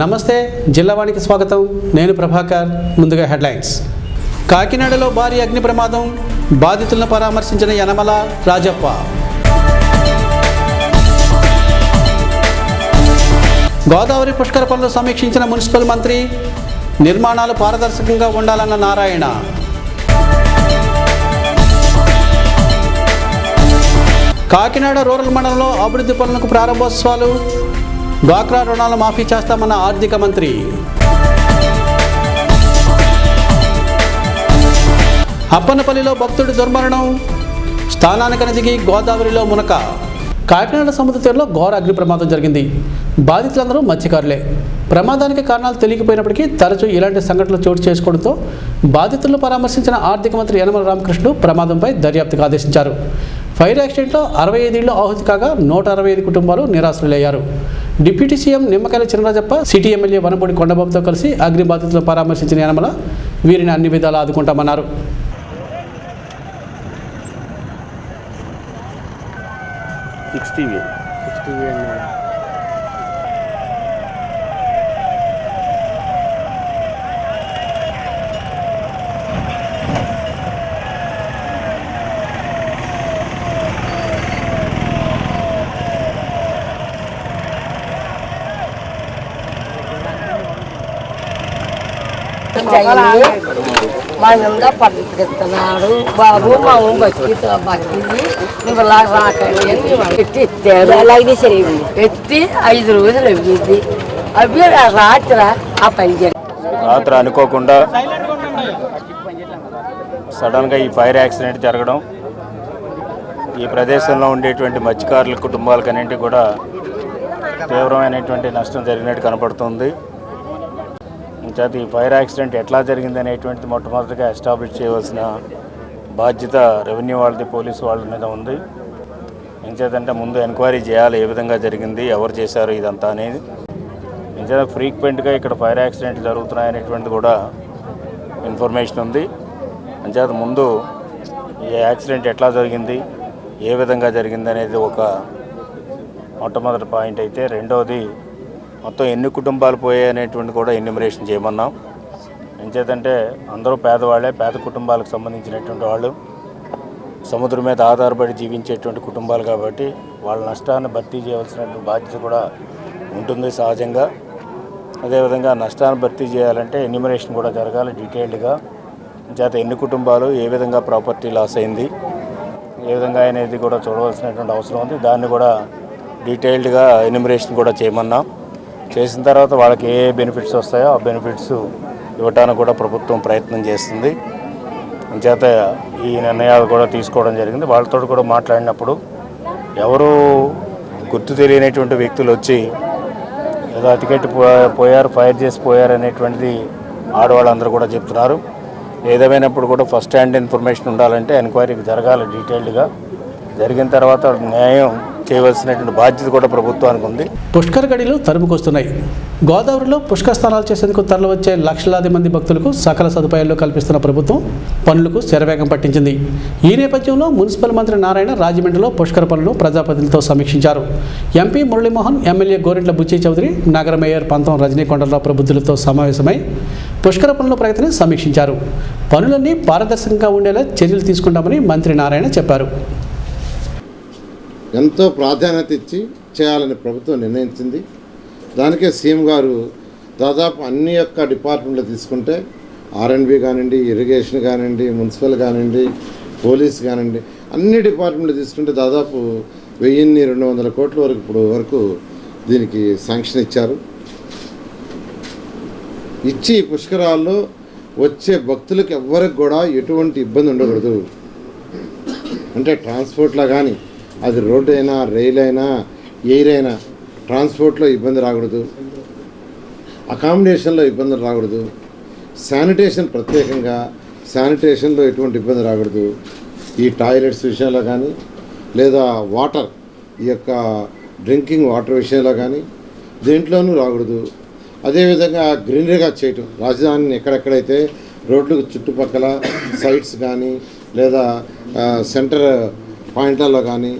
నమస్తే జిల్లావానికి స్వాగతం. నేను ప్రభాకర్ ముందుగా హెడ్లైన్స్. కాకినాడలో భారీ అగ్ని ప్రమాదం బాధితులను పరామర్శించిన యనమల రాజప్ప. గోదావరి పుష్కర పనులు సమీక్షించిన మున్సిపల్ మంత్రి నిర్మాణాలు పారదర్శకంగా ఉండాలన్న నారాయణ. కాకినాడ రూరల్ మండలంలో అభివృద్ధి పనులకు ప్రారంభోత్సవాలు డ్వాక్రా రుణాలు మాఫీ చేస్తామన్న ఆర్థిక మంత్రి. అప్పన్నపల్లిలో భక్తుడి దుర్మరణం స్థానానికి దిగి గోదావరిలో మునక. కాకినాడ సముద్ర తీరంలో ఘోర అగ్ని ప్రమాదం జరిగింది. బాధితులందరూ మత్స్యకారులే. ప్రమాదానికి కారణాలు తెలియకపోయినప్పటికీ తరచూ ఇలాంటి సంఘటనలు చోటు చేసుకోవడంతో బాధితులను పరామర్శించిన ఆర్థిక మంత్రి యనమల రామకృష్ణుడు ప్రమాదంపై దర్యాప్తుకు ఆదేశించారు. ఫైర్ యాక్సిడెంట్లో అరవై ఐదేళ్ళు ఆహుతి కాగా నూట అరవై ఐదు కుటుంబాలు నిరాశ్రులయ్యారు deputy CM Nimmakayala Chinarajappa city MLA Vanapudi కొండబాబుతో కలిసి అగ్ని బాధితులను పరామర్శించిన యనమల వీరిని అన్ని విధాలా ఆదుకుంటామన్నారు. Six TV. చెయ్యి మా మీద పట్టుకెత్తున్నాడు బాబు మా ఊరు బతికి బతికింది. నువ్వు ఇలా రాకండి అని పెట్టి సరే ఎత్తి ఐదు రోజులు అవ్వింది అవి రాత్రి ఆ పని రాత్రి అనుకోకుండా సడన్గా ఈ ఫైర్ యాక్సిడెంట్ జరగడం ఈ ప్రదేశంలో ఉండేటువంటి మత్స్యకారుల కుటుంబాలకన్నింటి కూడా తీవ్రమైనటువంటి నష్టం జరిగినట్టు కనపడుతుంది. చేత ఈ ఫైర్ యాక్సిడెంట్ ఎట్లా జరిగింది అనేటువంటిది మొట్టమొదటిగా ఎస్టాబ్లిష్ చేయవలసిన బాధ్యత రెవెన్యూ వాళ్ళది పోలీసు వాళ్ళ మీద ఉంది. ఎంచేతంటే ముందు ఎంక్వైరీ చేయాలి ఏ విధంగా జరిగింది ఎవరు చేశారు ఇదంతా అనేది. నిజంగా ఫ్రీక్వెంట్గా ఇక్కడ ఫైర్ యాక్సిడెంట్ జరుగుతున్నాయనేటువంటిది కూడా ఇన్ఫర్మేషన్ ఉంది. అంచేత ముందు ఈ యాక్సిడెంట్ ఎట్లా జరిగింది ఏ విధంగా జరిగింది అనేది ఒక మొట్టమొదటి పాయింట్ అయితే. రెండవది మొత్తం ఎన్ని కుటుంబాలు పోయాయి అనేటువంటి కూడా ఎన్యూమరేషన్ చేయమన్నాం. ఎంచేతంటే అందరూ పేదవాళ్ళే పేద కుటుంబాలకు సంబంధించినటువంటి వాళ్ళు సముద్రం మీద ఆధారపడి జీవించేటువంటి కుటుంబాలు కాబట్టి వాళ్ళ నష్టాన్ని భర్తీ చేయవలసినటువంటి బాధ్యత కూడా ఉంటుంది సహజంగా. అదేవిధంగా నష్టాన్ని భర్తీ చేయాలంటే ఎన్యూమరేషన్ కూడా జరగాలి డీటెయిల్డ్గా. చేత ఎన్ని కుటుంబాలు ఏ విధంగా ప్రాపర్టీ లాస్ అయింది ఏ విధంగా అనేది కూడా చూడవలసినటువంటి అవసరం ఉంది. దాన్ని కూడా డీటెయిల్డ్గా ఎన్యూమరేషన్ కూడా చేయమన్నాం. చేసిన తర్వాత వాళ్ళకి ఏ బెనిఫిట్స్ వస్తాయో ఆ బెనిఫిట్స్ ఇవ్వటానికి కూడా ప్రభుత్వం ప్రయత్నం చేస్తుంది. చేత ఈ నిర్ణయాలు కూడా తీసుకోవడం జరిగింది. వాళ్ళతో కూడా మాట్లాడినప్పుడు ఎవరు గుర్తు తెలియనటువంటి వ్యక్తులు వచ్చి ఏదో టికెట్ పో- పోయారు ఫైర్ చేసి పోయారు అనేటువంటిది ఆడవాళ్ళందరూ కూడా చెప్తున్నారు. ఏదేమైనప్పుడు కూడా ఫస్ట్ హ్యాండ్ ఇన్ఫర్మేషన్ ఉండాలంటే ఎంక్వైరీకి జరగాలి డీటెయిల్డ్గా జరిగిన తర్వాత న్యాయం చేయవలసినటువంటి బాధ్యత కూడా ప్రభుత్వానికి ఉంది. పుష్కర్ గడిలు తరుముకొస్తున్నాయి. గోదావరిలో పుష్కర స్నానాలు చేసేందుకు తరలివచ్చే లక్షలాది మంది భక్తులకు సకల సదుపాయాలు కల్పిస్తున్న ప్రభుత్వం పనులకు శరవేగం పట్టించింది. ఈ నేపథ్యంలో మున్సిపల్ మంత్రి నారాయణ రాజమండ్రిలో పుష్కర పనులను ప్రజాప్రతినిధులతో సమీక్షించారు. ఎంపీ మురళీమోహన్ ఎమ్మెల్యే గోరింట్ల బుచ్చి చౌదరి నగర మేయర్ పంతం రజనీకొండలరావు ప్రబుద్ధులతో సమావేశమై పుష్కర పనుల ప్రగతిని సమీక్షించారు. పనులన్నీ పారదర్శకంగా ఉండేలా చర్యలు తీసుకుంటామని మంత్రి నారాయణ చెప్పారు. ఎంతో ప్రాధాన్యత ఇచ్చి చేయాలని ప్రభుత్వం నిర్ణయించింది. దానికే సీఎం గారు దాదాపు అన్ని యొక్క డిపార్ట్మెంట్లు తీసుకుంటే ఆర్ఎండ్బి కానివ్వండి ఇరిగేషన్ కానివ్వండి మున్సిపల్ కానివ్వండి పోలీస్ కానివ్వండి అన్ని డిపార్ట్మెంట్లు తీసుకుంటే దాదాపు వెయ్యిన్ని రెండు వందల కోట్ల వరకు ఇప్పుడు వరకు దీనికి శాంక్షన్ ఇచ్చారు. ఇచ్చి పుష్కరాల్లో వచ్చే భక్తులకు ఎవ్వరికి కూడా ఎటువంటి ఇబ్బంది ఉండకూడదు. అంటే ట్రాన్స్పోర్ట్లో కానీ అది రోడ్డు అయినా రైలు అయినా ఎయిర్ అయినా ట్రాన్స్పోర్ట్లో ఇబ్బంది రాకూడదు. అకామిడేషన్లో ఇబ్బందులు రాకూడదు. శానిటేషన్ ప్రత్యేకంగా శానిటేషన్లో ఎటువంటి ఇబ్బంది రాకూడదు. ఈ టాయిలెట్స్ విషయంలో కానీ లేదా వాటర్ ఈ యొక్క డ్రింకింగ్ వాటర్ విషయంలో కానీ దేంట్లోనూ రాకూడదు. అదేవిధంగా గ్రీనరీగా చేయటం. రాజధానిని ఎక్కడెక్కడైతే రోడ్లకు చుట్టుపక్కల సైట్స్ కానీ లేదా సెంటర్ పాయింట్లలో కానీ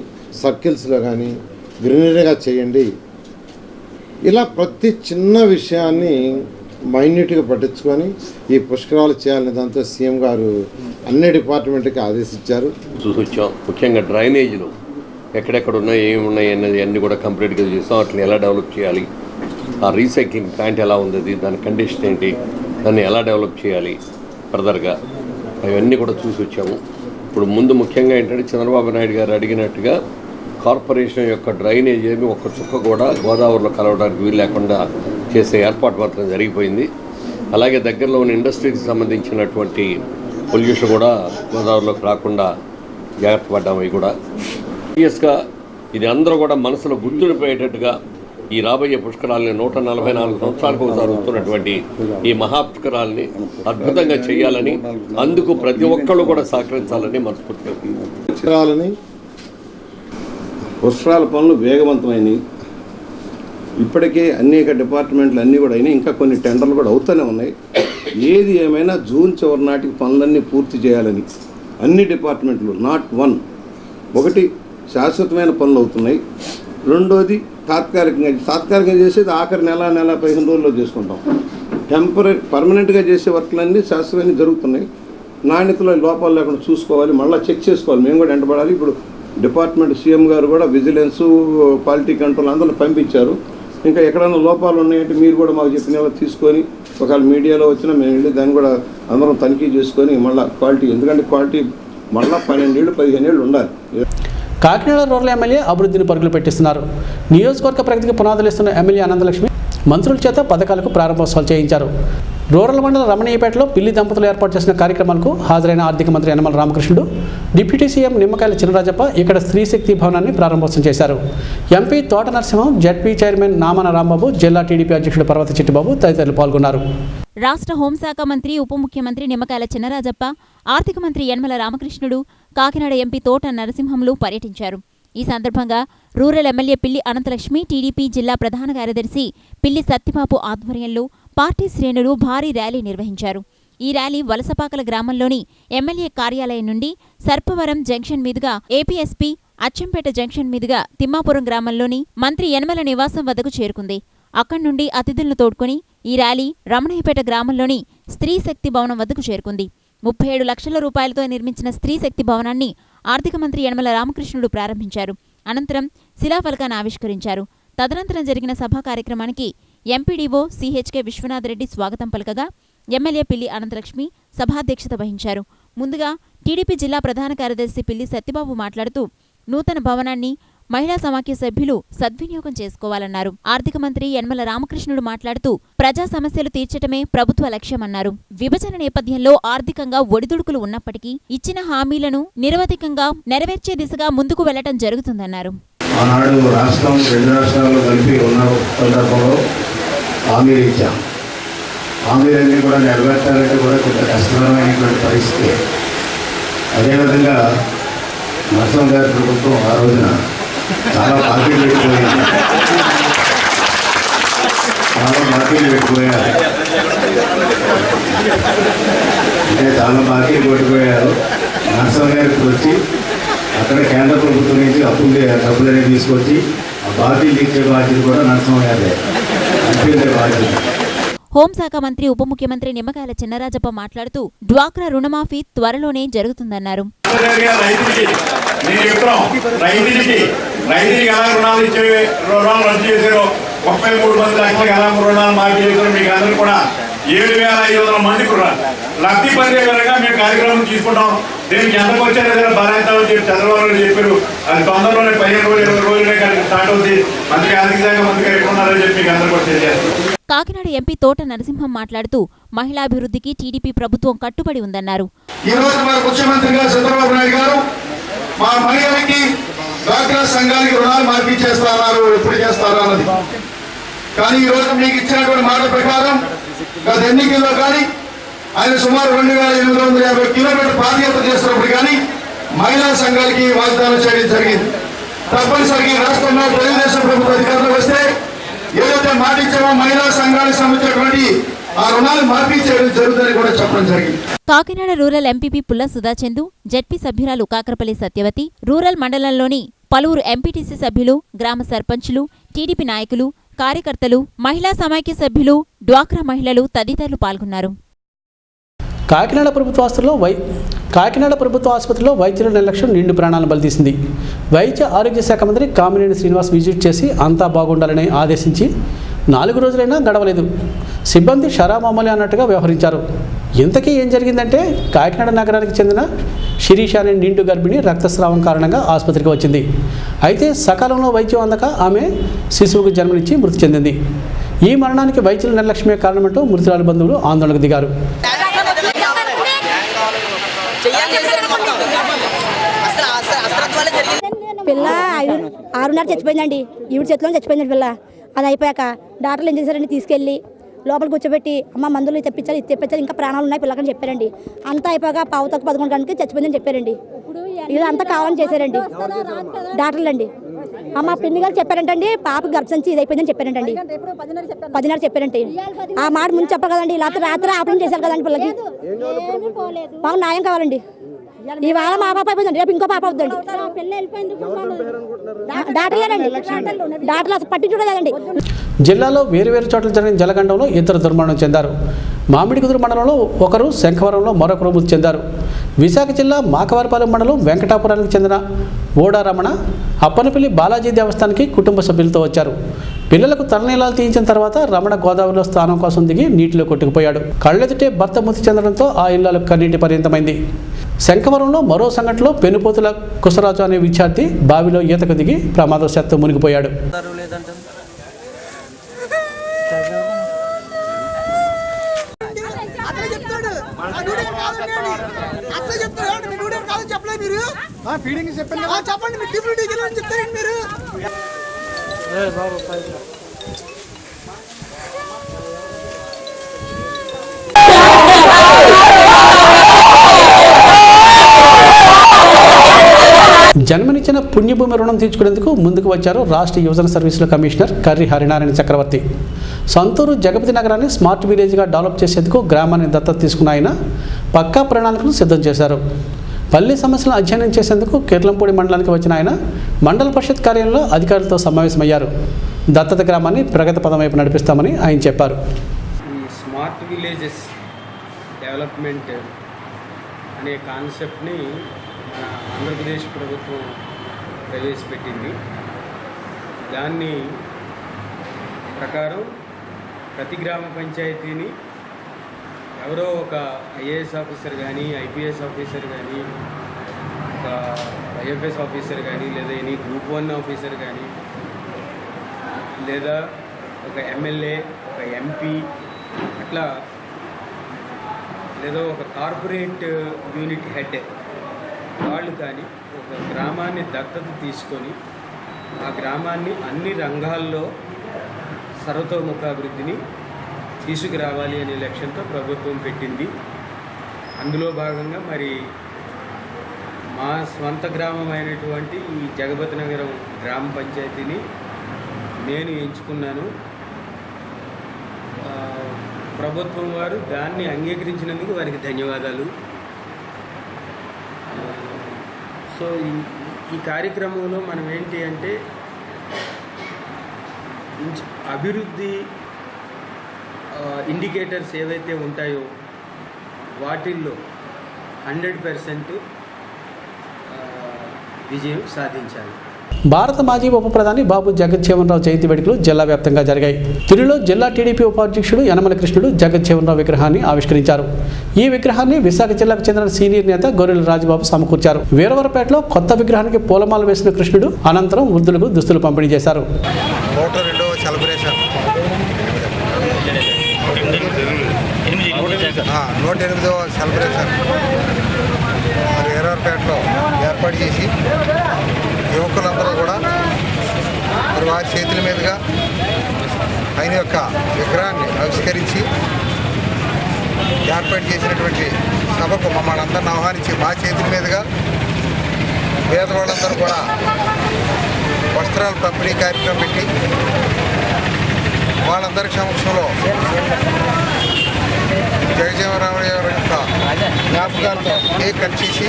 సర్కిల్స్లో కానీ గ్రీనరీగా చేయండి. ఇలా ప్రతి చిన్న విషయాన్ని మైన్యూట్గా పట్టించుకొని ఈ పుష్కరాలు చేయాలని దాంతో సీఎం గారు అన్ని డిపార్ట్మెంట్కి ఆదేశించారు. చూసొచ్చాం. ముఖ్యంగా డ్రైనేజీలు ఎక్కడెక్కడ ఉన్నాయి ఏమి ఉన్నాయి అన్నది అన్నీ కూడా కంప్లీట్గా చూసాం. అట్లా ఎలా డెవలప్ చేయాలి? ఆ రీసైక్లింగ్ ప్లాంట్ ఎలా ఉంది? అది, దాని కండిషన్ ఏంటి? దాన్ని ఎలా డెవలప్ చేయాలి? ఫర్దర్గా అవన్నీ కూడా చూసి వచ్చాము ఇప్పుడు ముందు ముఖ్యంగా ఏంటంటే చంద్రబాబు నాయుడు గారు అడిగినట్టుగా కార్పొరేషన్ యొక్క డ్రైనేజ్ ఏమి ఒక్క చుక్క కూడా గోదావరిలో కలవడానికి వీలు లేకుండా చేసే ఏర్పాటు మాత్రం జరిగిపోయింది. అలాగే దగ్గరలో ఉన్న ఇండస్ట్రీకి సంబంధించినటువంటి పొల్యూషన్ కూడా గోదావరిలోకి రాకుండా జాగ్రత్త పడ్డాము అవి కూడా. సీరియస్గా ఇది అందరూ కూడా మనసులో గుర్తుండిపోయేటట్టుగా ఈ రాబోయే పుష్కరాలని నూట నలభై నాలుగు సంవత్సరాలకు ఒకసారి వస్తున్నటువంటి ఈ మహాపుష్కరాలని అద్భుతంగా చేయాలని అందుకు ప్రతి ఒక్కళ్ళు కూడా సహకరించాలని మనస్ఫూర్తిగా పుష్కరాలని పనులు వేగవంతమైనవి. ఇప్పటికే అనేక డిపార్ట్మెంట్లు అన్నీ కూడా అయినాయి. ఇంకా కొన్ని టెండర్లు కూడా అవుతూనే ఉన్నాయి. ఏది ఏమైనా జూన్ చివరి నాటికి పనులన్నీ పూర్తి చేయాలని అన్ని డిపార్ట్మెంట్లు నాట్ వన్. ఒకటి శాశ్వతమైన పనులు అవుతున్నాయి. రెండోది తాత్కాలికంగా తాత్కాలికంగా చేసేది ఆఖరి నెల నెల పదిహేను రోజుల్లో చేసుకుంటాం. టెంపరీ పర్మనెంట్గా చేసే వర్క్లన్నీ శాశ్వతంగా జరుగుతున్నాయి. నాణ్యతలో లోపాలు లేకుండా చూసుకోవాలి మళ్ళీ చెక్ చేసుకోవాలి. మేము కూడా వెంటబడాలి. ఇప్పుడు డిపార్ట్మెంట్ సీఎం గారు కూడా విజిలెన్స్ క్వాలిటీ కంట్రోల్ అందరూ పంపించారు. ఇంకా ఎక్కడైనా లోపాలు ఉన్నాయంటే మీరు కూడా మాకు చెప్పిన తీసుకొని ఒకవేళ మీడియాలో వచ్చినా మేము వెళ్ళి దాన్ని కూడా అందరం తనిఖీ చేసుకొని మళ్ళీ క్వాలిటీ ఎందుకంటే క్వాలిటీ మళ్ళీ పన్నెండేళ్ళు పదిహేను ఏళ్ళు ఉండాలి. కాకినాడ రూరల్ ఎమ్మెల్యే అభివృద్ధిని పరుగులు పెట్టిస్తున్నారు. నియోజకవర్గ ప్రగతికి పునాదులు ఇస్తున్న ఎమ్మెల్యే అనంతలక్ష్మి మంత్రుల చేత పథకాలకు ప్రారంభోత్సవాలు చేయించారు. రూరల్ మండల రమణీయపేటలో పిల్లి దంపతులు ఏర్పాటు చేసిన కార్యక్రమాలకు హాజరైన ఆర్థిక మంత్రి యనమల రామకృష్ణుడు డిప్యూటీ సీఎం నిమ్మకాయల చినరాజప్ప ఇక్కడ స్త్రీశక్తి భవనాన్ని ప్రారంభోత్సవం చేశారు. MP Thota Narasimham ZP chairman Namana Rambabu జిల్లా టీడీపీ అధ్యక్షుడు పర్వత చిట్టిబాబు తదితరులు పాల్గొన్నారు. రాష్ట్ర హోంశాఖ మంత్రి ఉప ముఖ్యమంత్రి నిమ్మకాయల చినరాజప్ప ఆర్థిక మంత్రి యనమల రామకృష్ణుడు కాకినాడ ఎంపీ తోట నరసింహంలు పర్యటించారు. ఈ సందర్భంగా రూరల్ ఎమ్మెల్యే పిల్లి అనంతలక్ష్మి టీడీపీ జిల్లా ప్రధాన కార్యదర్శి పిల్లి సత్యబాబు ఆధ్వర్యంలో పార్టీ శ్రేణులు భారీ ర్యాలీ నిర్వహించారు. ఈ ర్యాలీ వలసపాకల గ్రామంలోని ఎమ్మెల్యే కార్యాలయం నుండి సర్పవరం జంక్షన్ మీదుగా ఏపీఎస్పీ అచ్చంపేట జంక్షన్ మీదుగా తిమ్మాపురం గ్రామంలోని మంత్రి యనమల నివాసం వద్దకు చేరుకుంది. అక్కడి నుండి అతిథులను తోడ్కొని ఈ ర్యాలీ రమణయ్యపేట గ్రామంలోని స్త్రీ శక్తి భవనం వద్దకు చేరుకుంది. ముప్పై ఏడు లక్షల రూపాయలతో నిర్మించిన స్త్రీ శక్తి భవనాన్ని ఆర్థిక మంత్రి యనమల రామకృష్ణుడు ప్రారంభించారు. అనంతరం శిలాఫలకాన్ని ఆవిష్కరించారు. తదనంతరం జరిగిన సభా కార్యక్రమానికి ఎంపీడీఓ సిహెచ్కే విశ్వనాథ్ రెడ్డి స్వాగతం పలకగా ఎమ్మెల్యే పిల్లి అనంతలక్ష్మి సభాధ్యక్షత వహించారు. ముందుగా టీడీపీ జిల్లా ప్రధాన కార్యదర్శి పిల్లి సత్యబాబు మాట్లాడుతూ నూతన భవనాన్ని మహిళా సమాఖ్య సభ్యులు సద్వినియోగం చేసుకోవాలన్నారు. ఆర్థిక మంత్రి యనమల రామకృష్ణుడు మాట్లాడుతూ ప్రజా సమస్యలు తీర్చటమే ప్రభుత్వ లక్ష్యమన్నారు. విభజన నేపథ్యంలో ఆర్థికంగా ఒడిదుడుకులు ఉన్నప్పటికీ ఇచ్చిన హామీలను నిరవధికంగా నెరవేర్చే దిశగా ముందుకు వెళ్ళటం జరుగుతుందన్నారు. ఆనాడు రాష్ట్రం రెండు రాష్ట్రాలు కలిపి ఉన్న సందర్భంలో హామీలు ఇచ్చాం. హామీలన్నీ కూడా నెరవేర్చాలంటే కూడా కొంత కష్టతరమైనటువంటి పరిస్థితి. అదేవిధంగా నరసింహ గారి ప్రభుత్వం ఆ రోజున చాలా బాకీలు పెట్టిపోయింది చాలా బాకీలు పెట్టిపోయారు అంటే చాలా బాకీలు పెట్టిపోయారు నరసింహ గారికి వచ్చి అక్కడ కేంద్ర ప్రభుత్వం నుంచి అప్పులు డబ్బులని తీసుకొచ్చి ఆ బాకీలు ఇచ్చే బాధ్యత కూడా నరసింహ గారే అప్పించే బాధ్యత. హోంశాఖ మంత్రి ఉప ముఖ్యమంత్రి నిమ్మకాయల చిన్నరాజప్ప మాట్లాడుతూ డ్వాక్రా రుణమాఫీ త్వరలోనే జరుగుతుందన్నారు. రైతులకి ఎలా రుణాలు ఇచ్చే రుణాలు రద్దు చేశారో ముప్పై మూడు మంది లక్షలకు ఎలా రుణాలు మాఫీ చేశారో మీకు అందరూ కూడా ఏడు వేల ఐదు వందల మందికి కూడా లబ్ధి పొందే విధంగా మేము కార్యక్రమం తీసుకుంటాం. దీనికి ఎంతకు వచ్చారో ఏదైనా బాధ్యతలు చెప్పి చంద్రబాబు నాయుడు చెప్పారు. అది తొందరలోనే పదిహేను రోజులు ఇరవై రోజులే కనుక స్టార్ట్ అవుతుంది మంత్రి ఆర్థిక శాఖ మంత్రి గారు ఎక్కడ ఉన్నారని చెప్పి మీకు అందరూ కూడా తెలియజేస్తాం. కాకినాడ ఎంపీ తోట నరసింహం మాట్లాడుతూ మహిళాభివృద్ధికి టీడీపీ ప్రభుత్వం కట్టుబడి ఉందన్నారు. ఈ రోజు మన ముఖ్యమంత్రిగా చంద్రబాబు నాయుడు గారు మా మహిళలకి డ్వాక్రా సంఘానికి రుణాలు మార్పీ చేస్తారన్నారు ఎప్పుడు చేస్తారు అన్నది. కానీ ఈ రోజు మీకు ఇచ్చినటువంటి మాట ప్రకారం గత ఎన్నికల్లో కానీ ఆయన సుమారు రెండు వేల ఎనిమిది వందల యాభై కిలోమీటర్ పాదయాత్ర చేస్తున్నప్పుడు కానీ మహిళా సంఘాలకి వాగ్దానం చేయడం జరిగింది. తప్పనిసరిగా ఈ రాష్ట్రంలో తెలుగుదేశం ప్రభుత్వ అధికారులు వస్తే ఏదైతే మాట ఇచ్చామో మహిళా సంఘాలకు సంబంధించినటువంటి ఆ రుణాలు మార్పీ చేయడం జరుగుతుందని కూడా చెప్పడం జరిగింది. కాకినాడ రూరల్ ఎంపీపీ పుల్ల సుధాచందు జడ్పీ సభ్యురాలు కాకరపల్లి సత్యవతి రూరల్ మండలంలోని పలువురు ఎంపీటీసీ సభ్యులు గ్రామ సర్పంచులు టీడీపీ నాయకులు కార్యకర్తలు మహిళా సమైక్య సభ్యులు డ్వాక్రా మహిళలు తదితరులు పాల్గొన్నారు. కాకినాడ ప్రభుత్వ ఆసుపత్రిలో వై కాకినాడ ప్రభుత్వ ఆసుపత్రిలో వైద్యుల నిర్లక్ష్యం నిండు ప్రాణాలను బలితీసింది. వైద్య ఆరోగ్య శాఖ మంత్రి కామినేని శ్రీనివాస్ విజిట్ చేసి అంతా బాగుండాలని ఆదేశించి నాలుగు రోజులైనా గడవలేదు. సిబ్బంది షరామామూలి అన్నట్టుగా వ్యవహరించారు. ఇంతకీ ఏం జరిగిందంటే కాకినాడ నగరానికి చెందిన శిరీష అనే నిండు గర్భిణి రక్తస్రావం కారణంగా ఆసుపత్రికి వచ్చింది. అయితే సకాలంలో వైద్యం అందక ఆమె శిశువుకు జన్మనిచ్చి మృతి చెందింది. ఈ మరణానికి వైద్యుల నిర్లక్ష్యమే కారణమంటూ మృతురాలి బంధువులు ఆందోళనకు దిగారు. పిల్ల ఆరున్నర చచ్చిపోయిందండి. ఈవిడ చేతిలో చచ్చిపోయిందండి పిల్ల. అది అయిపోయాక డాక్టర్లు ఏం చేశారండి తీసుకెళ్ళి లోపల కూర్చోబెట్టి అమ్మ మందులు తెప్పించాలి ఇది తెప్పించాలి ఇంకా ప్రాణాలు ఉన్నాయి పిల్లకని చెప్పారండి. అంతా అయిపోయాక పావుతకు పదకొండు గంటలకి చచ్చిపోయిందని చెప్పారండి. ఇలా అంతా కావాలని చేశారండి. డాక్టర్లు అండి అమ్మ పిన్ని గారు చెప్పారంటండి పాప గర్భసంచి ఇది అయిపోయిందని చెప్పారంటండి. పదిన్నర చెప్పారండి ఆ మాట ముందు చెప్పాలి కదండి రాత్రి రాత్రి ఆపరేషన్ చేశారు కదండి పిల్లకి మాకు న్యాయం కావాలండి. ఇవాళ మా పాప అయిపోయిందండి. రేపు ఇంకో పాప అవుతుందండి డాక్టర్లేనండి డాక్టర్లు అసలు పట్టించుకోలేదండి జిల్లాలో వేరువేరు చోట్ల జరిగిన జలగండంలో ఇద్దరు దుర్మరణం చెందారు. మామిడికుదురు మండలంలో ఒకరు శంఖవరంలో మరొకరు మృతి చెందారు. విశాఖ జిల్లా మాకవారిపాలెం మండలం వెంకటాపురానికి చెందిన ఓడా రమణ అప్పనపల్లి బాలాజీ దేవస్థానానికి కుటుంబ సభ్యులతో వచ్చారు. పిల్లలకు తలనీలాలు తీయించిన తర్వాత రమణ గోదావరిలో స్నానం కోసం దిగి నీటిలో కొట్టుకుపోయాడు. కళ్ళెదుటే భర్త మృతి చెందడంతో ఆ ఇళ్ళకు కన్నీటి పర్యంతమైంది. శంఖవరంలో మరో సంఘటనలో పెనుపోతుల కుసరాజు అనే విద్యార్థి బావిలో ఈతకు దిగి ప్రమాదవశాత్తు మునిగిపోయాడు. ఫీడింగ్ చెప్పండి. చెప్పండి మీరు. జన్మనిచ్చిన పుణ్యభూమి రుణం తీర్చుకునేందుకు ముందుకు వచ్చారు రాష్ట్ర యువజన సర్వీసుల కమిషనర్ కర్రి హరినారాయణ చక్రవర్తి. సొంతూరు జగపతి నగరాన్ని స్మార్ట్ విలేజ్గా డెవలప్ చేసేందుకు గ్రామాన్ని దత్తత తీసుకున్న ఆయన పక్కా ప్రణాళికను సిద్ధం చేశారు. పల్లి సమస్యలను అధ్యయనం చేసేందుకు కేర్లంపూడి మండలానికి వచ్చిన ఆయన మండల పరిషత్ కార్యాలయంలో అధికారులతో సమావేశమయ్యారు. దత్తత గ్రామాన్ని ప్రగతి పదం వైపు నడిపిస్తామని ఆయన చెప్పారు. స్మార్ట్ విలేజెస్ డెవలప్మెంట్ అనే కాన్సెప్ట్ని ఆంధ్రప్రదేశ్ ప్రభుత్వం ప్రవేశపెట్టింది. దాన్ని ప్రకారం ప్రతి గ్రామ పంచాయతీని ఎవరో ఒక ఐఏఎస్ ఆఫీసర్ కానీ ఐపీఎస్ ఆఫీసర్ కానీ ఒక ఐఎఫ్ఎస్ ఆఫీసర్ కానీ లేదా ఎనీ గ్రూప్ వన్ ఆఫీసర్ కానీ లేదా ఒక ఎమ్మెల్యే ఒక ఎంపీ అట్లా లేదా ఒక కార్పొరేట్ యూనిట్ హెడ్ వాళ్ళు కానీ ఒక గ్రామాన్ని దత్తత తీసుకొని ఆ గ్రామాన్ని అన్ని రంగాల్లో సర్వతోముఖాభివృద్ధిని తీసుకురావాలి అనే లక్ష్యంతో ప్రభుత్వం పెట్టింది. అందులో భాగంగా మరి మా స్వంత గ్రామం అయినటువంటి ఈ జగపతి నగరం గ్రామ పంచాయతీని నేను ఎంచుకున్నాను. ప్రభుత్వం వారు దాన్ని అంగీకరించినందుకు వారికి ధన్యవాదాలు ఆ, సో ఈ- ఈ కార్యక్రమంలో మనం ఏంటి అంటే అభివృద్ధి ఇండికేటర్స్ ఏవైతే ఉంటాయో వాటిల్లో హండ్రెడ్ పర్సెంట్ విజయం సాధించాలి. భారత మాజీ ఉప ప్రధాని బాబు జగజ్జీవన్రావు జయంతి వేడుకలు జిల్లా వ్యాప్తంగా జరిగాయి. తిరులో జిల్లా టీడీపీ ఉపాధ్యక్షుడు యనమల కృష్ణుడు జగజ్జీవన్ రావు విగ్రహాన్ని ఆవిష్కరించారు. ఈ విగ్రహాన్ని విశాఖ జిల్లాకు చెందిన సీనియర్ నేత గొర్రెల రాజబాబు సమకూర్చారు. వీరవరపేటలో కొత్త విగ్రహానికి పూలమాల వేసిన కృష్ణుడు అనంతరం వృద్ధులకు దుస్తులు పంపిణీ చేశారు. నూట ఎనిమిదవ సెలబ్రేషన్. ఏర్పాటు చేసి యువకులందరూ కూడా మరి వారి చేతుల మీదుగా ఆయన యొక్క విగ్రహాన్ని ఆవిష్కరించి ఏర్పాటు చేసినటువంటి సభకు మమ్మల్ని అందరిని ఆహ్వానించి మా చేతుల మీదుగా పేదవాళ్ళందరూ కూడా వస్త్రాలు పంపిణీ కార్యక్రమం పెట్టి వాళ్ళందరి సమక్షంలో జగజీవనరావు గారి యొక్క జ్ఞాపకాలతో కేక్ కట్ చేసి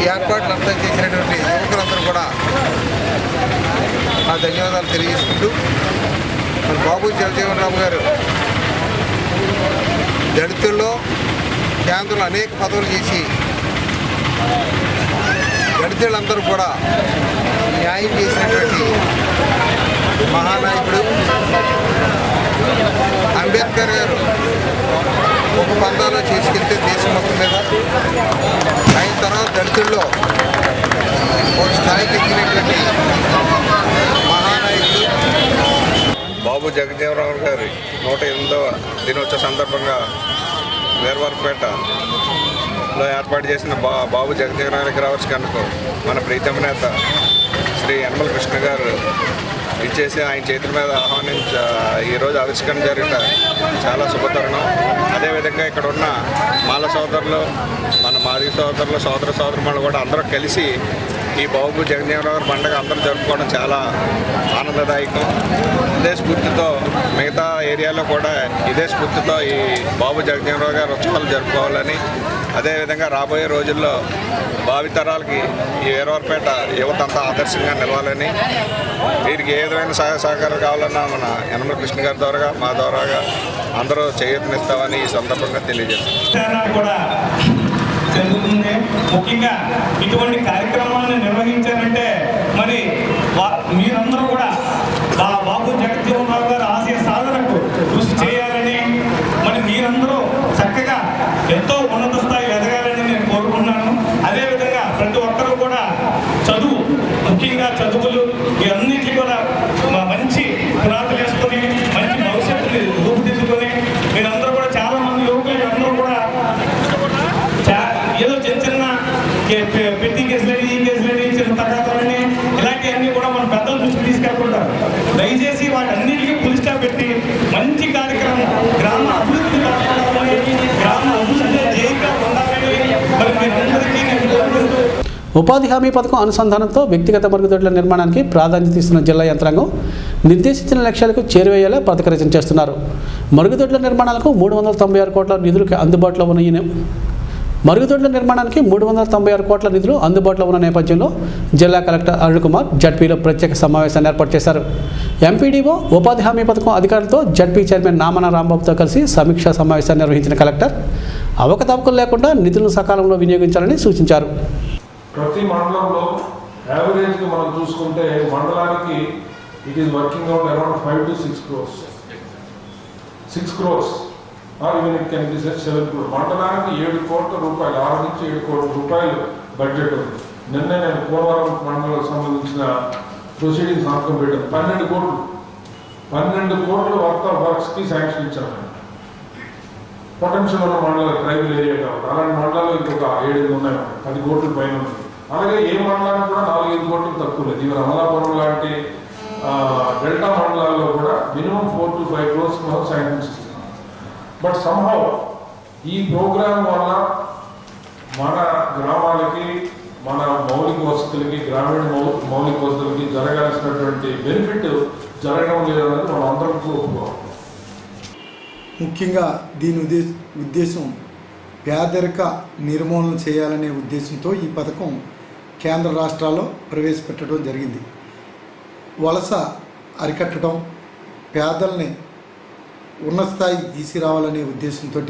ఈ అర్థం చేసినటువంటి యువకులందరూ కూడా ఆ ధన్యవాదాలు తెలియజేసుకుంటూ మన బాబు జగజీవన్ రామ్ గారు దళితుల్లో కేంద్రంలో అనేక పదవులు చేసి దళితులందరూ కూడా న్యాయం చేసినటువంటి మహానాయకుడు అంబేద్కర్ గారు ఒక పందాలో చేసుకెళ్తే దేశం మొత్తం మీద. అయిన తర్వాత దళితుల్లో ఒక స్థాయికి ఎక్కినటువంటి మహానాయకుడు బాబు జగదేవరావు గారి నూట ఎనిమిదవ దినోత్సవ సందర్భంగా వేర్వారిపేటలో ఏర్పాటు చేసిన బా బాబు జగదేవరావు గ్రావర్స్ కనుక మన ప్రీతమ నేత శ్రీ యనమల కృష్ణ గారు ఇచ్చేసి ఆయన చేతుల మీద ఆహ్వానించ ఈరోజు ఆవిష్కరణ జరిగిన చాలా శుభతరుణం. అదేవిధంగా ఇక్కడ ఉన్న మాల సోదరులు మన మాది సోదరులు సోదర సోదరులు కూడా అందరూ కలిసి ఈ బాబు జగదేవరావు పండుగ అందరూ జరుపుకోవడం చాలా ఆనందదాయకం. ఇదే స్ఫూర్తితో మిగతా ఏరియాలో కూడా ఇదే స్ఫూర్తితో ఈ బాబు జగదేవరావు గారు ఉత్సవాలు జరుపుకోవాలని అదేవిధంగా రాబోయే రోజుల్లో భావితరాలకి ఈ వీరవరపేట యువత అంతా ఆదర్శంగా నిలవాలని వీరికి ఏ విధమైన సహాయ సహకారాలు కావాలన్నా మన యనమల కృష్ణ గారి ద్వారాగా మా ద్వారాగా అందరూ చేయూతనిస్తామని ఈ సందర్భంగా తెలియజేస్తాం. ముఖ్యంగా ఇటువంటి కార్యక్రమాలను నిర్వహించారంటే మరి వా- మీరందరూ కూడా బా బాబు జగజ్జీవన్ రావు గారి ఆశయ సాధనకు కృషి చేయాలని మరి మీరందరూ చక్కగా ఎంతో ఉన్నత స్థాయిలో ఎదగాలని నేను కోరుకుంటున్నాను అదేవిధంగా ప్రతి ఒక్కరూ కూడా చదువు ముఖ్యంగా చదువులు ఇవన్నిటి కూడా మ- మంచి పునాదులు వేసుకొని మంచి భవిష్యత్తుని రూపుదిద్దుకొని మీరందరూ కూడా చాలా మంది యువకులు అందరూ కూడా చా- ఏదో చిన్న చిన్న కే- పె- పెట్టి కేసులని ఈ కేసులని చిన్న తగాదాలని ఇలాంటివన్నీ కూడా మన పెద్దల దృష్టికి తీసుకెళ్తుంటారు దయచేసి వాటన్నిటికీ పులి స్టాప్ పెట్టి మంచి కార్యక్రమం గ్రామ అభివృద్ధి కావాలని గ్రామ అభివృద్ధి జైగా ఉండాలని మరి మీరందరికీ నేను కోరుకుంటూ ఉపాధి హామీ పథకం అనుసంధానంతో వ్యక్తిగత మరుగుదొడ్ల నిర్మాణానికి ప్రాధాన్యత ఇస్తున్న జిల్లా యంత్రాంగం నిర్దేశించిన లక్ష్యాలకు చేరువేయేలా పథక రచన చేస్తున్నారు. మరుగుదొడ్ల నిర్మాణాలకు మూడు వందల తొంభై ఆరు కోట్ల నిధులు అందుబాటులో ఉన్న మరుగుదొడ్ల నిర్మాణానికి మూడు వందల తొంభై ఆరు కోట్ల నిధులు అందుబాటులో ఉన్న నేపథ్యంలో జిల్లా కలెక్టర్ అరుణ్ కుమార్ జడ్పీలో ప్రత్యేక సమావేశాన్ని ఏర్పాటు చేశారు. ఎంపీడీఓ ఉపాధి హామీ పథకం అధికారులతో జడ్పీ చైర్మన్ నామన రాంబాబుతో కలిసి సమీక్షా సమావేశాన్ని నిర్వహించిన కలెక్టర్ అవకతవకలు లేకుండా నిధులను సకాలంలో వినియోగించాలని సూచించారు. ప్రతి మండలంలో యావరేజ్గా మనం చూసుకుంటే మండలానికి it is working out around five to six crores six crores or even it can be seven crore మండలానికి ఏడు కోట్ల రూపాయలు ఆరు నుంచి ఏడు కోట్ల రూపాయలు బడ్జెట్ ఉంది. నిన్న నేను పోలవరం మండలం సంబంధించిన ప్రొసీడింగ్స్ ఆన్కం పెట్టాను. పన్నెండు కోట్లు. పన్నెండు కోట్ల వర్క్ ఆఫ్ వర్క్స్కి శాంక్షన్ ఇచ్చాను. పొటెన్షియల్ ఉన్న మండలాలు ట్రైబల్ ఏరియా కాబట్టి. అలాంటి మండలాలు ఇంకొక ఏడెనిమిది ఉన్నాయి. పది కోట్ల పైన ఉన్నాయి. అలాగే ఏ మండలానికి కూడా నాలుగైదు కోట్లు తక్కువ లేదు. ఇవి అమలాపురం లాంటి డెల్టా మండలాల్లో కూడా minimum four to five crores మనం శాంక్షన్స్ ఇస్తున్నాం బట్ సంభవ్ ఈ ప్రోగ్రామ్ వల్ల మన గ్రామాలకి మన మౌలిక వసతులకి గ్రామీణ మౌ- మౌలిక వసతులకి జరగాల్సినటువంటి బెనిఫిట్ జరగడం లేదన్నది మనం అందరం ఒప్పుకోవాలి. ముఖ్యంగా దీని ఉద్దేశ ఉద్దేశం పేదరిక నిర్మూలన చేయాలనే ఉద్దేశంతో ఈ పథకం కేంద్ర రాష్ట్రాల్లో ప్రవేశపెట్టడం జరిగింది. వలస అరికట్టడం పేదల్ని ఉన్నత స్థాయికి తీసుకురావాలనే ఉద్దేశంతో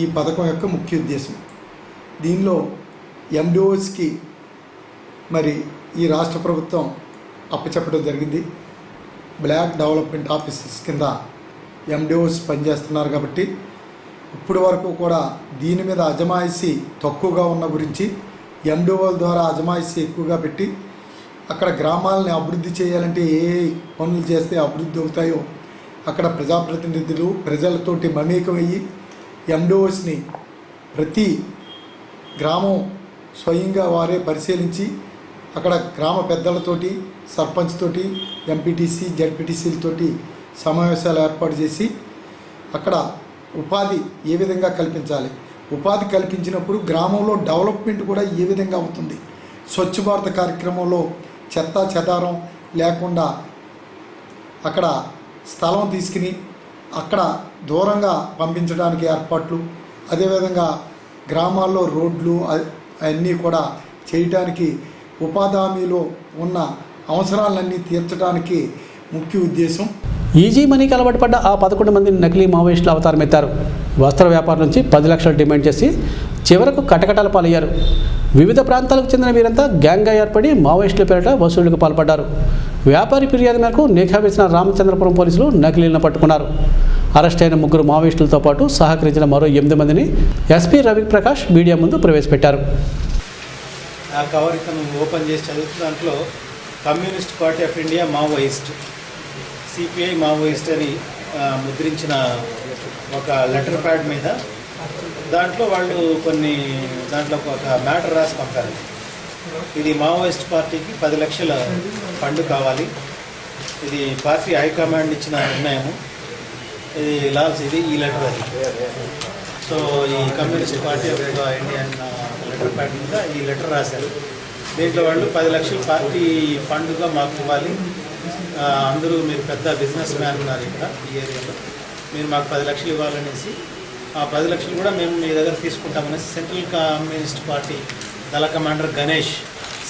ఈ పథకం యొక్క ముఖ్య ఉద్దేశం. దీనిలో ఎండిఓస్కి మరి ఈ రాష్ట్ర ప్రభుత్వం అప్పచెప్పడం జరిగింది. బ్లాక్ డెవలప్మెంట్ ఆఫీసర్స్ కింద ఎండిఓస్ పనిచేస్తున్నారు కాబట్టి ఇప్పటి వరకు కూడా దీని మీద అజమాయిషీ తక్కువగా ఉన్న గురించి ఎండిఓల ద్వారా అజమాయిషీ ఎక్కువగా పెట్టి అక్కడ గ్రామాలని అభివృద్ధి చేయాలంటే ఏ ఏ పనులు చేస్తే అభివృద్ధి అవుతాయో అక్కడ ప్రజాప్రతినిధులు ప్రజలతోటి మమేకమయ్యి ఎండిఓస్ని ప్రతి గ్రామం స్వయంగా వారే పరిశీలించి అక్కడ గ్రామ పెద్దలతోటి సర్పంచ్ తోటి ఎంపీటీసీ జడ్పీటీసీలతోటి సమావేశాలు ఏర్పాటు చేసి అక్కడ ఉపాధి ఏ విధంగా కల్పించాలి? ఉపాధి కల్పించినప్పుడు గ్రామంలో డెవలప్మెంట్ కూడా ఏ విధంగా అవుతుంది? స్వచ్ఛ భారత కార్యక్రమంలో చెత్త చెదారం లేకుండా అక్కడ స్థలం తీసుకుని అక్కడ దూరంగా పంపించడానికి ఏర్పాట్లు అదేవిధంగా గ్రామాల్లో రోడ్లు అన్నీ కూడా చేయటానికి ఉపాధి హామీలో ఉన్న అవసరాలన్నీ తీర్చడానికి ముఖ్య ఉద్దేశం. ఈజీ మనీకి అలవాటు పడ్డ ఆ పదకొండు మంది నకిలీ మావోయిస్టులు అవతారం ఎత్తారు. వస్త్ర వ్యాపారం నుంచి పది లక్షలు డిమాండ్ చేసి చివరకు కటకటాల పాలయ్యారు. వివిధ ప్రాంతాలకు చెందిన వీరంతా గ్యాంగ్గా ఏర్పడి మావోయిస్టుల పేరిట వసూళ్ళకు పాల్పడ్డారు. వ్యాపారి ఫిర్యాదు మేరకు నిఘా వేసిన రామచంద్రపురం పోలీసులు నకిలీలను పట్టుకున్నారు. అరెస్ట్ అయిన ముగ్గురు మావోయిస్టులతో పాటు సహకరించిన మరో ఎనిమిది మందిని ఎస్పీ రవి ప్రకాష్ మీడియా ముందు ప్రవేశపెట్టారు. ఆ కవర్ ఓపెన్ చేసి చదువుతున్న దాంట్లో communist party of India maoist. CPI maoist అని ముద్రించిన ఒక లెటర్ ప్యాడ్ మీద దాంట్లో వాళ్ళు కొన్ని దాంట్లో ఒక మ్యాటర్ రాసి పంపారు. ఇది మావోయిస్ట్ పార్టీకి పది లక్షల ఫండ్ కావాలి. ఇది పార్టీ హైకమాండ్ ఇచ్చిన నిర్ణయము. ఇది లాల్స్ ఇది ఈ లెటర్ అది. సో ఈ communist party of Indian letter pad మీద ఈ లెటర్ రాశారు. దీంట్లో వాళ్ళు పది లక్షలు పార్టీ ఫండ్గా మాకు ఇవ్వాలి. అందరూ మీరు పెద్ద బిజినెస్ మ్యాన్ ఉన్నారు ఇక్కడ ఈ ఏరియాలో. మీరు మాకు పది లక్షలు ఇవ్వాలనేసి ఆ పది లక్షలు కూడా మేము మీ దగ్గర తీసుకుంటామనేసి సెంట్రల్ కమ్యూనిస్ట్ పార్టీ దళ కమాండర్ గణేష్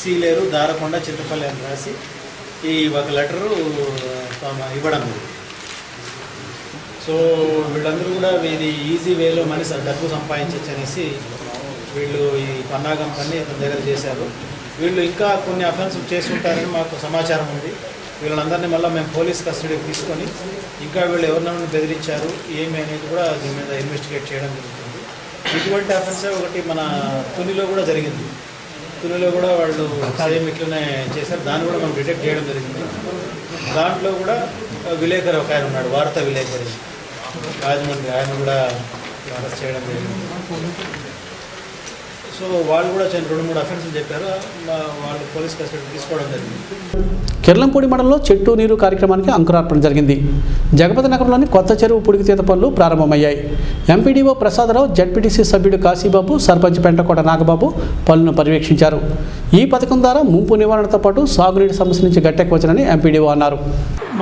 సీలేరు దారకొండ చింతపల్లి అని రాసి ఈ ఒక లెటరు ఇవ్వడం సో వీళ్ళందరూ కూడా ఇది ఈజీ వేలో మనిషి డబ్బు సంపాదించవచ్చు అనేసి వీళ్ళు ఈ పన్నాగం పని దగ్గర చేశారు. వీళ్ళు ఇంకా కొన్ని అఫెన్స్ చేస్తుంటారని మాకు సమాచారం ఉంది. వీళ్ళందరినీ మళ్ళీ మేము పోలీస్ కస్టడీకి తీసుకొని ఇంకా వీళ్ళు ఎవరినైనా బెదిరించారు ఏమి అనేది కూడా దీని మీద ఇన్వెస్టిగేట్ చేయడం జరుగుతుంది. ఇటువంటి అఫెన్సే ఒకటి మన తునిలో కూడా జరిగింది. తునిలో కూడా వాళ్ళు సేమ్ ఇట్లనే చేశారు. దాన్ని కూడా మనం డిటెక్ట్ చేయడం జరిగింది. దాంట్లో కూడా విలేకరు ఒక ఆయన ఉన్నాడు వార్తా విలేకరి. రాజమండ్రి ఆయన కూడా అరెస్ట్ చేయడం జరిగింది. సో వాళ్ళు కూడా రెండు మూడు అఫెన్స్లు చెప్పారు. వాళ్ళు పోలీస్ కస్టడీ తీసుకోవడం జరిగింది. కిర్లంపూడి మండలంలో చెట్టు నీరు కార్యక్రమానికి అంకురార్పణ జరిగింది. జగపతి నగరంలోని కొత్త చెరువు పుడికితీత పనులు ప్రారంభమయ్యాయి. ఎంపీడీఓ ప్రసాదరావు జడ్పీటీసీ సభ్యుడు కాశీబాబు సర్పంచ్ పెంటకోట నాగబాబు పనులను పర్యవేక్షించారు. ఈ పథకం ద్వారా ముంపు నివారణతో పాటు సాగునీటి సమస్య నుంచి గట్టెక్కవచ్చునని ఎంపీడీఓ అన్నారు.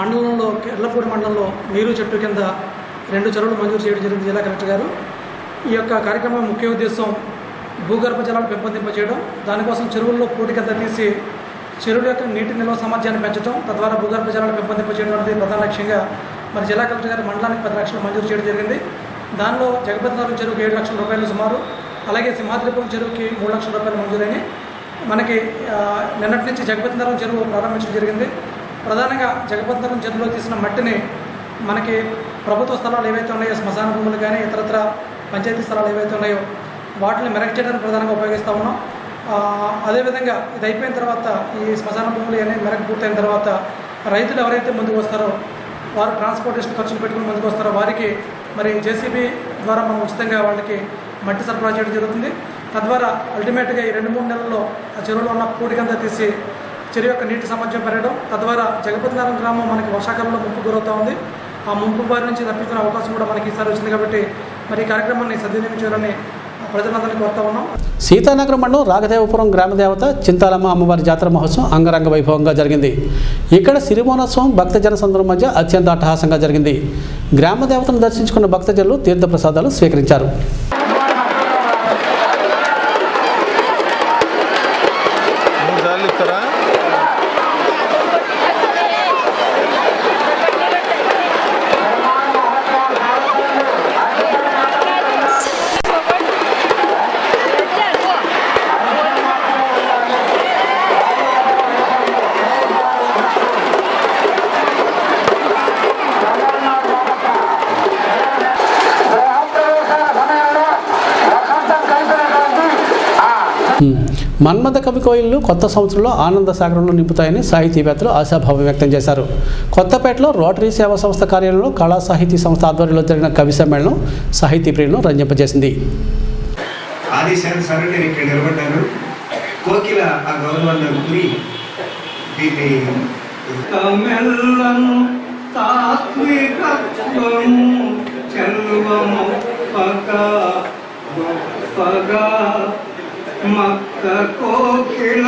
మండలంలో కెర్లపూడి మండలంలో నీరు చెట్టు కింద రెండు చెరువులు మంజూరు చేయడం జరిగింది జిల్లా కలెక్టర్ గారు. ఈ యొక్క కార్యక్రమం ముఖ్య ఉద్దేశం భూగర్భ జలాలు పెంపొందింపజేయడం దానికోసం చెరువుల్లో పూటి తీసి చెరువుల యొక్క నీటి నిల్వ సామర్థ్యాన్ని పెంచడం తద్వారా భూగర్భ జలాలు పెంపొందింపజేయడం అనేది ప్రధాన లక్ష్యంగా మరి జిల్లా కలెక్టర్ గారు మండలానికి పది లక్షలు మంజూరు చేయడం జరిగింది. దానిలో జగపతినగరం చెరువుకి ఏడు లక్షల రూపాయలు సుమారు అలాగే సింహాద్రిపురం చెరువుకి మూడు లక్షల రూపాయలు మంజూరైనవి మనకి నిన్నటి నుంచి జగపతినగరం చెరువు ప్రారంభించడం జరిగింది. ప్రధానంగా జగపతినగరం చెరువులో తీసిన మట్టిని మనకి ప్రభుత్వ స్థలాలు ఏవైతే ఉన్నాయో శ్మశాన భూములు కానీ ఇతరత్ర పంచాయతీ స్థలాలు ఏవైతే ఉన్నాయో వాటిని మెరక్ చేయడానికి ప్రధానంగా ఉపయోగిస్తూ ఉన్నాం. అదేవిధంగా ఇది అయిపోయిన తర్వాత ఈ శ్మశాన భూములు అనేవి మెరక్ పూర్తయిన తర్వాత రైతులు ఎవరైతే ముందుకు వస్తారో వారు ట్రాన్స్పోర్టేషన్ ఖర్చులు పెట్టుకుని ముందుకు వస్తారో వారికి మరి జేసీబీ ద్వారా మనం ఉచితంగా వాళ్ళకి మట్టి సరఫరా చేయడం జరుగుతుంది. తద్వారా అల్టిమేట్గా ఈ రెండు మూడు నెలల్లో ఆ చెరువులో ఉన్న పూడికంతా తీసి చెరువు యొక్క నీటి సామర్థ్యం పెరగడం తద్వారా జగపతినగరం గ్రామం మనకి వర్షాకాలంలో ముంపు గురవుతూ ఉంది. ఆ ముంపు బారి నుంచి తప్పించుకునే అవకాశం కూడా మనకి ఈసారి వచ్చింది కాబట్టి మరి ఈ కార్యక్రమాన్ని సద్వినియోగం చేయాలని సీతానగరం మండలం రాఘదేవపురం గ్రామదేవత చింతాలమ్మ అమ్మవారి జాతర మహోత్సవం అంగరంగ వైభవంగా జరిగింది. ఇక్కడ సిరిమోనోత్సవం భక్తజన సందర్భం మధ్య అత్యంత అట్టహాసంగా జరిగింది. గ్రామదేవతను దర్శించుకున్న భక్తజనులు తీర్థప్రసాదాలు స్వీకరించారు. మన్మథ కవి కోయిల్లు కొత్త సంవత్సరంలో ఆనంద సాగరంలో నింపుతాయని సాహితీవేత్తలు ఆశాభావం వ్యక్తం చేశారు. కొత్తపేటలో రోటరీ సేవా సంస్థ కార్యాలయంలో కళా సాహితీ సంస్థ ఆధ్వర్యంలో జరిగిన కవి సమ్మేళనం సాహితీ ప్రియులను రంజింపజేసింది. ఆదేశాన్ని సరే నేను ఇక్కడ నిలబడ్డాను. కోకిల ఆ గౌరవాన్ని అనుకుని దీన్ని మెల్లను తాత్వికత్వము చెల్వము పగ గొప్పగా మక్క కోకిల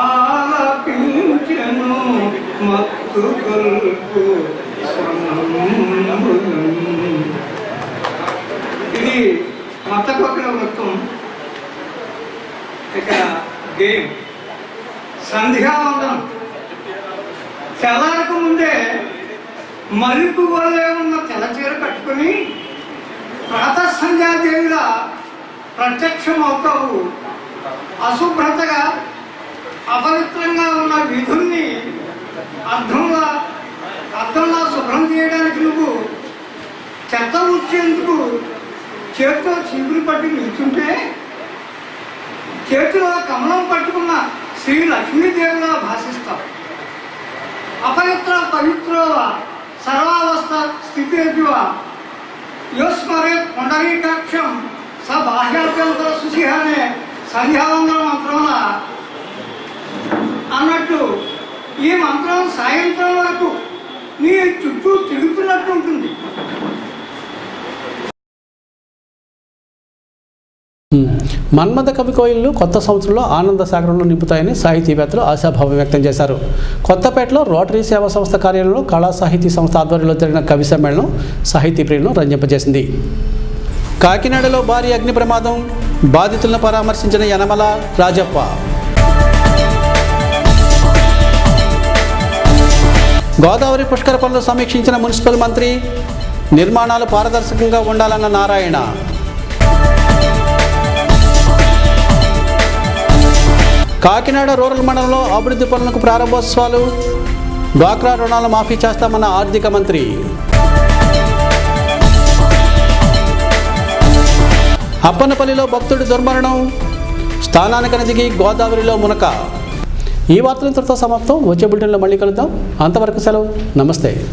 ఆలపించను మత్తు గొల్పు ఇది మత కోకిల వృత్తం. ఇక గేమ్. సంధ్యావందనం తెల్లారకు ముందే మరుపు వల్లే ఉన్న తెల్లచీర కట్టుకుని ప్రాతః సంధ్యాదేవిలా ప్రత్యక్షం అవుతావు అశుభ్రతగా అపవిత్రంగా ఉన్న విధుల్ని అర్థంలా అర్థంలా శుభ్రం చేయడానికి నువ్వు చెత్త వచ్చేందుకు చేతితో చీపురు పట్టి నిల్చుంటే చేతిలో కమలం పట్టుకున్న శ్రీ లక్ష్మీదేవిగా భాషిస్తావు. అపవిత్ర పవిత్ర సర్వావస్థ స్థితి యోస్మరే పుండరీకాక్షం స బాహ్యాభ్యంతర శుచి సంధ్యావందన మంత్రంలా అన్నట్టు ఈ మంత్రం సాయంత్రం వరకు నీ చుట్టూ తిరుగుతున్నట్టు ఉంటుంది. మన్మథ కవి కోయిల్లు కొత్త సంవత్సరంలో ఆనంద సాగరంలో నింపుతాయని సాహితీవేత్తలు ఆశాభావం వ్యక్తం చేశారు. కొత్తపేటలో రోటరీ సేవా సంస్థ కార్యాలయంలో కళా సాహితీ సంస్థ ఆధ్వర్యంలో జరిగిన కవి సమ్మేళనం సాహితీ ప్రియులను రంజింపజేసింది. కాకినాడలో భారీ అగ్ని ప్రమాదం. బాధితులను పరామర్శించిన యనమల రాజప్ప. గోదావరి పుష్కర పనులు సమీక్షించిన మున్సిపల్ మంత్రి. నిర్మాణాలు పారదర్శకంగా ఉండాలన్న నారాయణ. కాకినాడ రూరల్ మండలంలో అభివృద్ధి పనులకు ప్రారంభోత్సవాలు. డ్వాక్రా రుణాలు మాఫీ చేస్తామన్న ఆర్థిక మంత్రి. అప్పన్నపల్లిలో భక్తుడి దుర్మరణం స్థానానికి నదిగి గోదావరిలో మునక. ఈ వార్తలు ఇంతటితో సమాప్తం. వచ్చే బులెటిన్లో మళ్ళీ కలుద్దాం. అంతవరకు సెలవు. నమస్తే.